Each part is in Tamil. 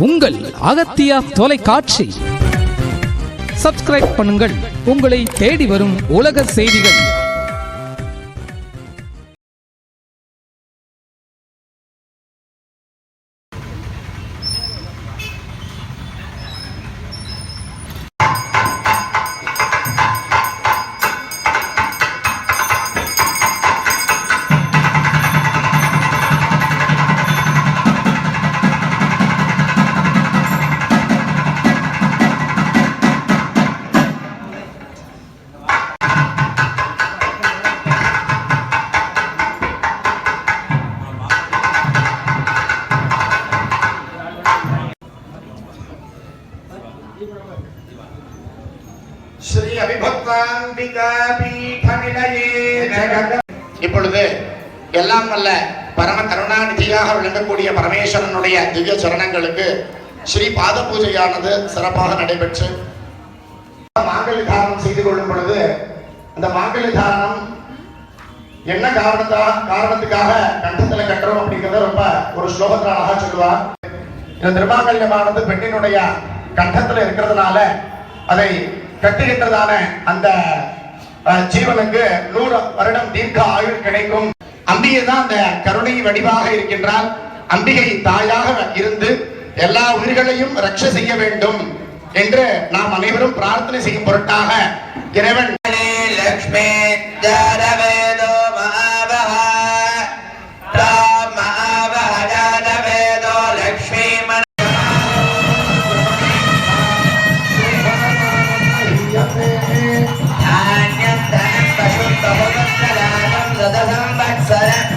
உங்கள் அகத்தியா தொலைக்காட்சி. சப்ஸ்கிரைப் பண்ணுங்கள். உங்களை தேடி வரும் உலக செய்திகள். இப்பொழுது எல்லாம் வல்ல பரம கருணாநிதியாக விளங்கக்கூடிய பரமேஸ்வரனுடைய திவ்ய சரணங்களுக்கு ஸ்ரீ பாத பூஜையானது சிறப்பாக நடைபெற்று மாங்கல்ய தாரணம் செய்து கொள்ளும் பொழுது அந்த மாங்கல்ய தாரணம் என்ன காரணத்தா காரணத்துக்காக கண்டத்துல கட்டுறோம் அப்படிங்கறத ரொம்ப ஒரு ஸ்லோகத்துல அழகா சொல்லுவார். இந்த திருமாங்கல்யமானது பெண்ணினுடைய கண்டத்துல இருக்கிறதுனால அதை கட்டுகின்றதான அந்த ஜீவனுக்கு நூறு வருடம் தீர்க்க ஆயுள் கிடைக்கும். அம்பிகை தான் அந்த கருணை வடிவாக இருக்கின்றால் அம்பிகை தாயாக இருந்து எல்லா உயிர்களையும் ரட்ச செய்ய வேண்டும் என்று நாம் அனைவரும் பிரார்த்தனை செய்யும் பொருட்டாக இறைவன். லக்ஷ்மி 在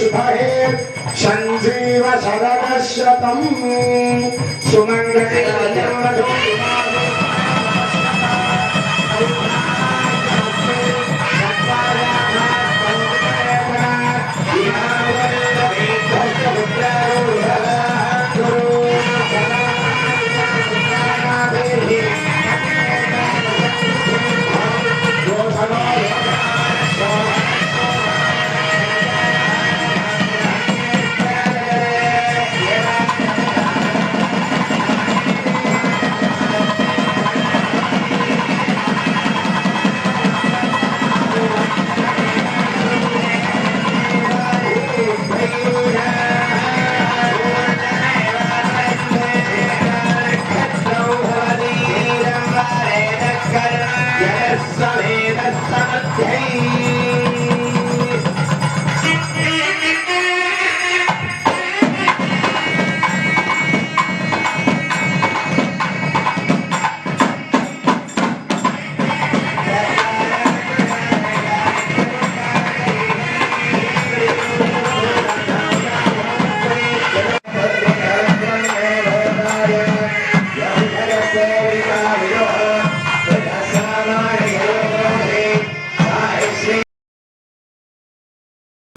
शुभहे सञ्जीव शरदशतम् सुमङ्गले yeah.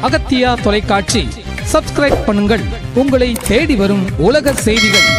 அகத்தியா தொலைக்காட்சி. சப்ஸ்கிரைப் பண்ணுங்கள். உங்களை தேடி வரும் உலக செய்திகள்.